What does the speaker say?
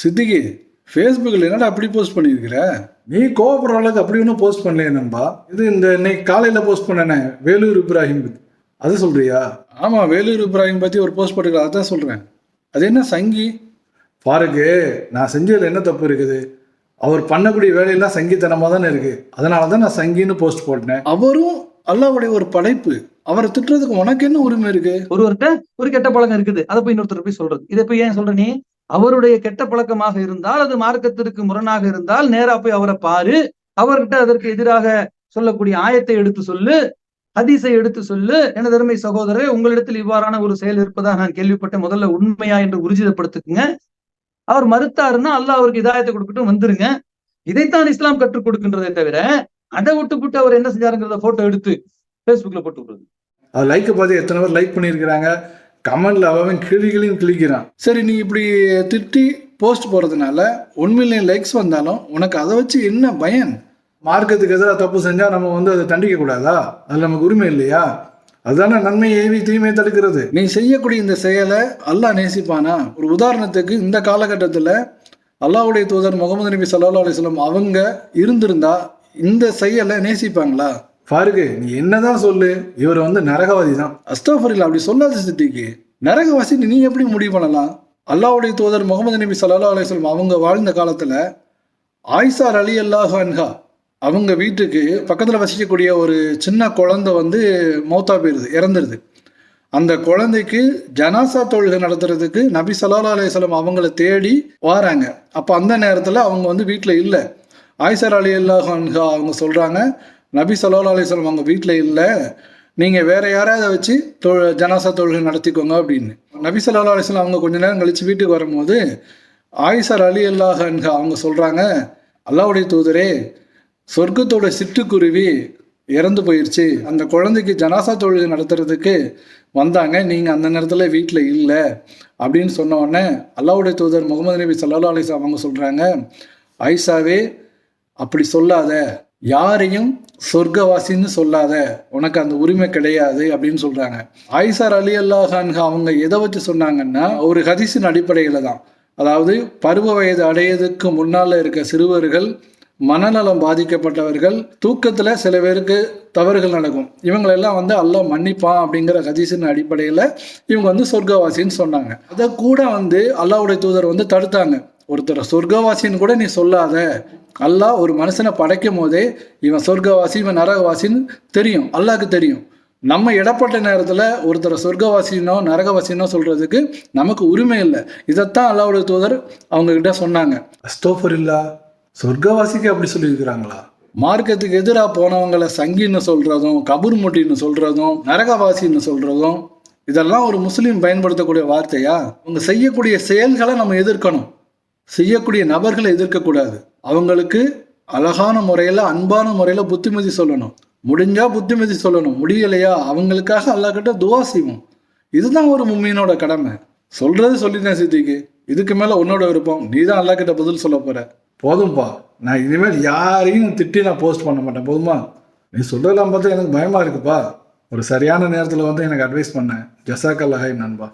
சித்திகி ஃபேஸ்புக்கில் என்னடா அப்படி போஸ்ட் பண்ணியிருக்கிற? நீ கோவப்படுற அளவுக்கு அப்படி ஒன்றும் போஸ்ட் பண்ணலையே நண்பா. இது இந்த இன்னைக்கு காலையில் போஸ்ட் பண்ணனே வேலூர் இப்ராஹிம் பத்தி. அது சொல்றியா? ஆமாம் வேலூர் இப்ராஹிம் பற்றி ஒரு போஸ்ட் போட்டுக்கலாம் அதான் சொல்கிறேன் அது என்ன சங்கி? பாருக்கு நான் செஞ்சதில் என்ன தப்பு இருக்குது? அவர் பண்ணக்கூடிய வேலையெல்லாம் சங்கித்தனமாக தானே இருக்கு. அதனால தான் நான் சங்கின்னு போஸ்ட் போட்டேன். அவரும் அல்லாவுடைய ஒரு படைப்பு. அவரை திட்டுறதுக்கு உனக்கு என்ன உரிமை இருக்கு? ஒருவர்கிட்ட ஒரு கெட்ட பழக்கம் இருக்குது. அதை போய் இன்னொருத்தர் போய் சொல்றது. இதை போய் ஏன் சொல்ற நீ? அவருடைய கெட்ட பழக்கமாக இருந்தால் அது மார்க்கத்திற்கு முரணாக இருந்தால் நேரா போய் அவரை பாரு. அவர்கிட்ட அதற்கு எதிராக சொல்லக்கூடிய ஆயத்தை எடுத்து சொல்லு. ஹதீஸை எடுத்து சொல்லு. எனதருமை சகோதரர் உங்களிடத்தில் இவ்வாறான ஒரு செயல் இருப்பதாக நான் கேள்விப்பட்ட முதல்ல உண்மையா என்று உறுதிப்படுத்துக்குங்க அவர் மறுத்தாருன்னா அல்லாஹ் அவருக்கு இதாயத்தை கொடுக்கட்டும் வந்துருங்க. இதைத்தான் இஸ்லாம் கற்றுக் கொடுக்கின்றதை தவிர அதை விட்டு அவர் என்ன செஞ்சாருங்கிறத போட்டோ எடுத்து பேஸ்புக்ல போட்டு விடுறது. லைக் பார்த்து எத்தனை பேர் லைக் பண்ணியிருக்கிறாங்க. கமெண்ட்ல அவன் கிளிகளையும் கிழிக்கிறான் சரி நீ இப்படி திட்டி போஸ்ட் போடுறதுனால ஒன் மில்லியன் லைக்ஸ் வந்தாலும் உனக்கு அதை வச்சு என்ன பயன்? மார்க்கத்துக்கு எதிராக தப்பு செஞ்சா நம்ம வந்து அதை தண்டிக்க கூடாதா? அது நமக்கு உரிமை இல்லையா? அதுதானே நன்மை ஏவி தீமை தடுக்கிறது. நீ செய்யக்கூடிய இந்த செயலை அல்லாஹ் நேசிப்பானா? ஒரு உதாரணத்துக்கு இந்த காலகட்டத்தில் அல்லாவுடைய தூதர் முகமது நபி சல்லா அலிஸ்லாம் அவங்க இருந்திருந்தா இந்த செயலை நேசிப்பாங்களா? பாருங்க நீ என்னதான் சொல்லு இவர் வந்து நரகவாதி தான். அஸ்தாஃபரில் அப்படி சொல்லாத சித்திக்கு. நரகவாசி நீ எப்படி முடிவு பண்ணலாம்? அல்லாவுடைய தூதர் முகமது நபி சல்லா அலிஸ்லம் அவங்க வாழ்ந்த காலத்தில் ஆயிஷார் அலி அல்லாஹ் அன்ஹா அவங்க வீட்டுக்கு பக்கத்தில் வசிக்கக்கூடிய ஒரு சின்ன குழந்தை வந்து மௌத்தா போயிருது இறந்துருது. அந்த குழந்தைக்கு ஜனாசா தொழுகை நடத்துறதுக்கு நபி சல்லா அலிஸ்லம் அவங்கள தேடி வராங்க. அப்போ அந்த நேரத்தில் அவங்க வந்து வீட்டில் இல்லை. ஆயிஷார் அலி அல்லாஹ் அன்ஹா அவங்க சொல்கிறாங்க நபி சல்லா அலிஸ்லம் அவங்க வீட்டில் இல்லை. நீங்கள் வேற யாராவது வச்சு தொ ஜனாசா தொழுகை நடத்திக்கோங்க அப்படின்னு. நபி சொல்லா அலிஸ்லாம் அவங்க கொஞ்ச நேரம் கழிச்சு வீட்டுக்கு வரும்போது ஆயிஷார் அலி அல்லாஹ் அவங்க சொல்கிறாங்க அல்லாவுடைய தூதரே சொர்க்கத்தோட சிட்டுக்குருவி இறந்து போயிடுச்சு அந்த குழந்தைக்கு ஜனாசா தொழுகை நடத்துறதுக்கு வந்தாங்க. நீங்கள் அந்த நேரத்தில் வீட்டில் இல்லை. அப்படின்னு சொன்ன உடனே அல்லாவுடைய தூதர் முகமது நபி சல்லா அலிஸ்லாம் அவங்க சொல்கிறாங்க ஐசாவே அப்படி சொல்லாத. யாரையும் சொர்க்கவாசின்னு சொல்லாத உனக்கு அந்த உரிமை கிடையாது அப்படின்னு சொல்றாங்க. ஆயிசார் அலி அல்லாஹான்ஹா அவங்க எதை வச்சு சொன்னாங்கன்னா ஒரு ஹதிசின் அடிப்படையில தான். அதாவது பருவ வயது அடையதுக்கு முன்னால இருக்க சிறுவர்கள் மனநலம் பாதிக்கப்பட்டவர்கள் தூக்கத்துல சில பேருக்கு தவறுகள் நடக்கும். இவங்களெல்லாம் வந்து அல்லாஹ் மன்னிப்பான் அப்படிங்கிற ஹதீஸின் அடிப்படையில் இவங்க வந்து சொர்க்கவாசின்னு சொன்னாங்க. அதை கூட வந்து அல்லாவுடைய தூதர் வந்து தடுத்தாங்க. ஒருத்தர் சொர்க்கவாசின்னு கூட நீ சொல்லாத. அல்லாஹ் ஒரு மனுஷனை படைக்கும் போதே இவன் சொர்க்கவாசி இவன் நரகவாசின்னு தெரியும். அல்லாஹ்க்கு தெரியும். நம்ம இடப்பட்ட நேரத்தில் ஒருத்தரை சொர்க்கவாசினோ நரகவாசினோ சொல்றதுக்கு நமக்கு உரிமை இல்லை. இதைத்தான் அல்லாஹ்வுடைய தூதர் அவங்க கிட்ட சொன்னாங்க. அஸ்தோஃபர் இல்லா சொர்க்கவாசிக்கு அப்படி சொல்லியிருக்கிறாங்களா? மார்க்கத்துக்கு எதிராக போனவங்களை சங்கின்னு சொல்றதும் கபூர் முட்டின்னு சொல்றதும் நரகவாசின்னு சொல்றதும் இதெல்லாம் ஒரு முஸ்லீம் பயன்படுத்தக்கூடிய வார்த்தையா? அவங்க செய்யக்கூடிய செயல்களை நம்ம எதிர்க்கணும். செய்யக்கூடிய நபர்களை எதிர்க்கக்கூடாது அவங்களுக்கு அழகான முறையில் அன்பான முறையில் புத்திமதி சொல்லணும். முடிஞ்சால் புத்திமதி சொல்லணும். முடியலையா? அவங்களுக்காக அல்லாக்கிட்ட துவா செய்வோம். இதுதான் ஒரு மும்மியனோட கடமை. சொல்றது சொல்லிட்டேன் சித்திக்கு. இதுக்கு மேலே உன்னோட விருப்பம். நீ தான் அல்லாஹ்கிட்ட பதில் சொல்ல போற. போதும்பா. நான் இனிமேல் யாரையும் திட்டி நான் போஸ்ட் பண்ண மாட்டேன். போதுமா? நீ சொல்றதெல்லாம் பார்த்தா எனக்கு பயமா இருக்குப்பா. ஒரு சரியான நேரத்தில் வந்து எனக்கு அட்வைஸ் பண்ணேன் ஜசாக் அல்லாஹை நண்பா.